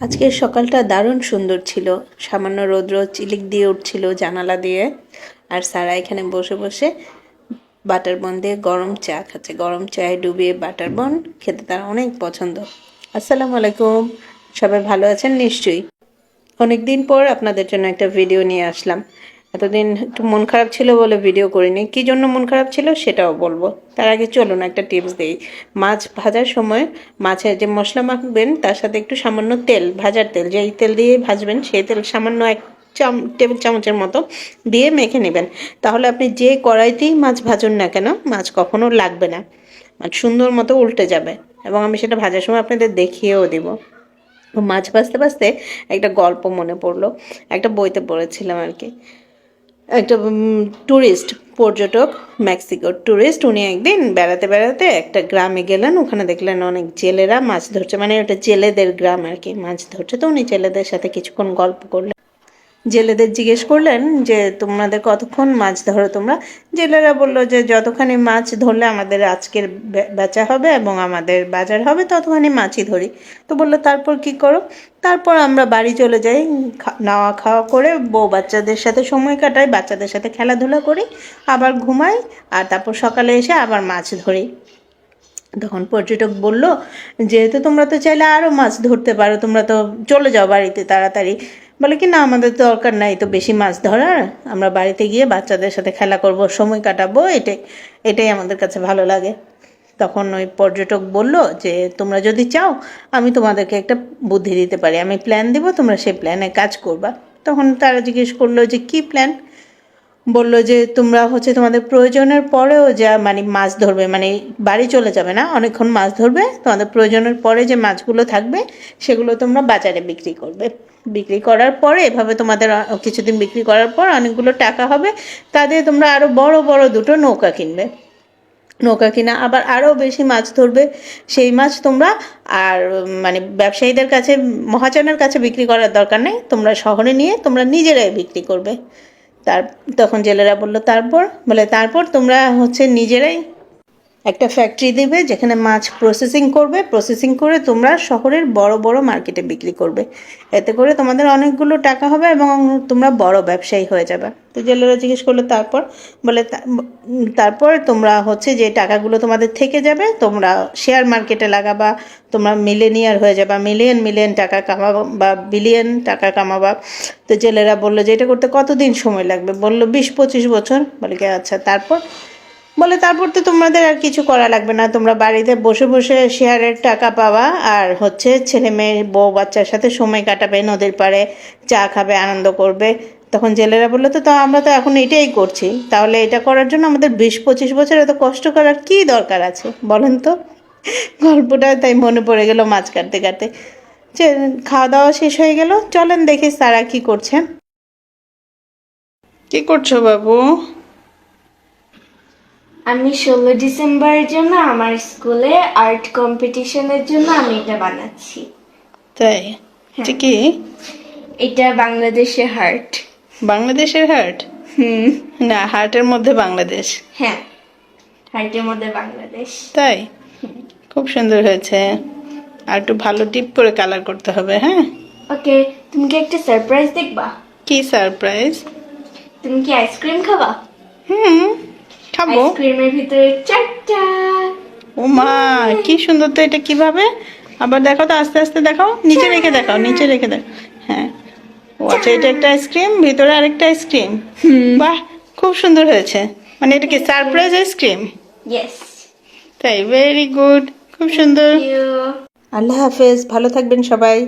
আজকের সকালটা দারুণ সুন্দর ছিল। সামান্য রৌদ্র চিলিক দিয়ে উঠছিল জানালা দিয়ে। আর সারা এখানে বসে বসে বাটার বন দিয়ে গরম চা খাচ্ছে। গরম চায়ে ডুবিয়ে বাটার বন খেতে তারা অনেক পছন্দ। আসসালামু আলাইকুম। সবাই ভালো আছেন? নিশ্চয়ই। অনেক দিন পর আপনাদের জন্য একটা ভিডিও নিয়ে আসলাম। এতদিন একটু মন খারাপ ছিল বলে ভিডিও করিনি। কী জন্য মন খারাপ ছিল সেটাও বলব। তার আগে চলুন একটা টিপস দিই। মাছ ভাজার সময় মাছের যে মশলা মাখবেন, তার সাথে একটু সামান্য তেল, ভাজার তেল, যেই তেল দিয়ে ভাজবেন, সেই তেল সামান্য এক চাম টেবিল চামচের মতো দিয়ে মেখে নেবেন। তাহলে আপনি যে কড়াইতেই মাছ ভাজুন না কেন, মাছ কখনো লাগবে না। মাছ সুন্দর মতো উল্টে যাবে এবং আমি সেটা ভাজার সময় আপনাদের দেখিয়েও দেবো। মাছ ভাজতে ভাজতে একটা গল্প মনে পড়ল। একটা বইতে পড়েছিলাম আর কি। একটা ট্যুরিস্ট পর্যটক মেক্সিকোর ট্যুরিস্ট উনি একদিন বেড়াতে বেড়াতে একটা গ্রামে গেলেন, ওখানে দেখলেন অনেক জেলেরা মাছ ধরছে মানে ওটা জেলেদের গ্রাম আর কি, মাছ ধরছে, তো উনি জেলেদের সাথে কিছুক্ষণ গল্প করলেন। জেলেদের জিজ্ঞেস করলেন যে, তোমাদের কতক্ষণ মাছ ধরো তোমরা? জেলেরা বলল যে, যতখানি মাছ ধরলে আমাদের আজকের বেচা হবে এবং আমাদের বাজার হবে, ততখানি মাছই ধরি। তো বলল, তারপর কি করো? তারপর আমরা বাড়ি চলে যাই নাওয়া খাওয়া করে বউ বাচ্চাদের সাথে সময় কাটাই, বাচ্চাদের সাথে খেলাধুলা করি, আবার ঘুমাই, আর তারপর সকালে এসে আবার মাছ ধরি। তখন পর্যটক বলল, যেহেতু তোমরা তো চাইলে আরও মাছ ধরতে পারো, তোমরা তো চলে যাও বাড়িতে তাড়াতাড়ি। বলে কি, না, আমাদের দরকার নাই তো বেশি মাছ ধরার। আমরা বাড়িতে গিয়ে বাচ্চাদের সাথে খেলা করব, সময় কাটাবো, এটাই এটাই আমাদের কাছে ভালো লাগে। তখন ওই পর্যটক বলল যে, তোমরা যদি চাও, আমি তোমাদেরকে একটা বুদ্ধি দিতে পারি। আমি প্ল্যান দেবো, তোমরা সেই প্ল্যানে কাজ করবা। তখন তারা জিজ্ঞেস করল যে, কি প্ল্যান বলল যে তোমরা হচ্ছে তোমাদের প্রয়োজনের পরেও যা মানে মাছ ধরবে মানে বাড়ি চলে যাবে না, অনেকক্ষণ মাছ ধরবে, তোমাদের প্রয়োজনের পরে যে মাছগুলো থাকবে সেগুলো তোমরা বাজারে বিক্রি করবে। বিক্রি করার পরে, এভাবে তোমাদের কিছুদিন বিক্রি করার পর অনেকগুলো টাকা হবে, তা দিয়ে তোমরা আরও বড় বড় দুটো নৌকা কিনবে। নৌকা কিনা আবার আরও বেশি মাছ ধরবে, সেই মাছ তোমরা আর মানে ব্যবসায়ীদের কাছে, মহাজনের কাছে বিক্রি করার দরকার নেই, তোমরা শহরে নিয়ে তোমরা নিজেরাই বিক্রি করবে। তার তখন জেলেরা বলল তারপর? বলে তারপর তোমরা হচ্ছে নিজেরাই একটা ফ্যাক্টরি দিবে যেখানে মাছ প্রসেসিং করবে প্রসেসিং করে তোমরা শহরের বড় বড় মার্কেটে বিক্রি করবে। এতে করে তোমাদের অনেকগুলো টাকা হবে এবং তোমরা বড় ব্যবসায়ী হয়ে যাবে। তো জেলেরা জিজ্ঞেস করল, তারপর? বলে তারপর তোমরা হচ্ছে যে টাকাগুলো তোমাদের থেকে যাবে, তোমরা শেয়ার মার্কেটে লাগাবা, তোমরা মিলেনিয়ার হয়ে যাবা মিলিয়ন মিলিয়ন টাকা কামাবা বা বিলিয়ন টাকা কামাবা। তো জেলেরা বলল যে, এটা করতে কতদিন সময় লাগবে? বলল, বিশ পঁচিশ বছর। বলে কি আচ্ছা তারপর? বলে, তারপর তো তোমাদের আর কিছু করা লাগবে না। তোমরা বাড়িতে বসে বসে শেয়ারের টাকা পাওয়া আর হচ্ছে ছেলে মেয়ে, বউ, বাচ্চার সাথে সময় কাটাবে, নদীর পাড়ে চা খাবে, আনন্দ করবে। তখন জেলেরা বলল, তো, তা আমরা তো এখন এটাই করছি। তাহলে এটা করার জন্য আমাদের বিশ, পঁচিশ বছর এত কষ্ট করার কী দরকার আছে? বলেন তো। গল্পটা তাই মনে পড়ে গেল মাছ কাটতে কাটতে। খাওয়া দাওয়া শেষ হয়ে গেল। চলেন দেখি তারা কি করছে কি করছ বাবু? আমি ষোলো ডিসেম্বরের জন্য আমার স্কুলে আর্ট কম্পিটিশনের জন্য আমি এটা বানাচ্ছি। তাই? এটা কি? এটা বাংলাদেশের হার্ট। বাংলাদেশের হার্ট? হুম। না হার্টের মধ্যে বাংলাদেশ। হ্যাঁ হার্টের মধ্যে বাংলাদেশ। তাই? খুব সুন্দর হয়েছে। আর একটু ভালো ডিপ করে কালার করতে হবে হ্যাঁ? ওকে তুমি কি একটা সারপ্রাইজ দেখবা? কি সারপ্রাইজ তুমি কি আইসক্রিম খাবা? হুম। খাব আইসক্রিমের ভিতরে চারটা। ও মা কি সুন্দর তো এটা কীভাবে? আবার দেখো তো আস্তে আস্তে দেখাও। নিচে রেখে দেখাও নিচে রেখে দেখো হ্যাঁ। ও আচ্ছা এটা একটা আইসক্রিম ভিতরে আরেকটা আইসক্রিম বাহ খুব সুন্দর হয়েছে। মানে এটা কি সারপ্রাইজ আইসক্রিম ইয়েস তাই ভেরি গুড খুব সুন্দর। আল্লাহ হাফেজ ভালো থাকবেন সবাই।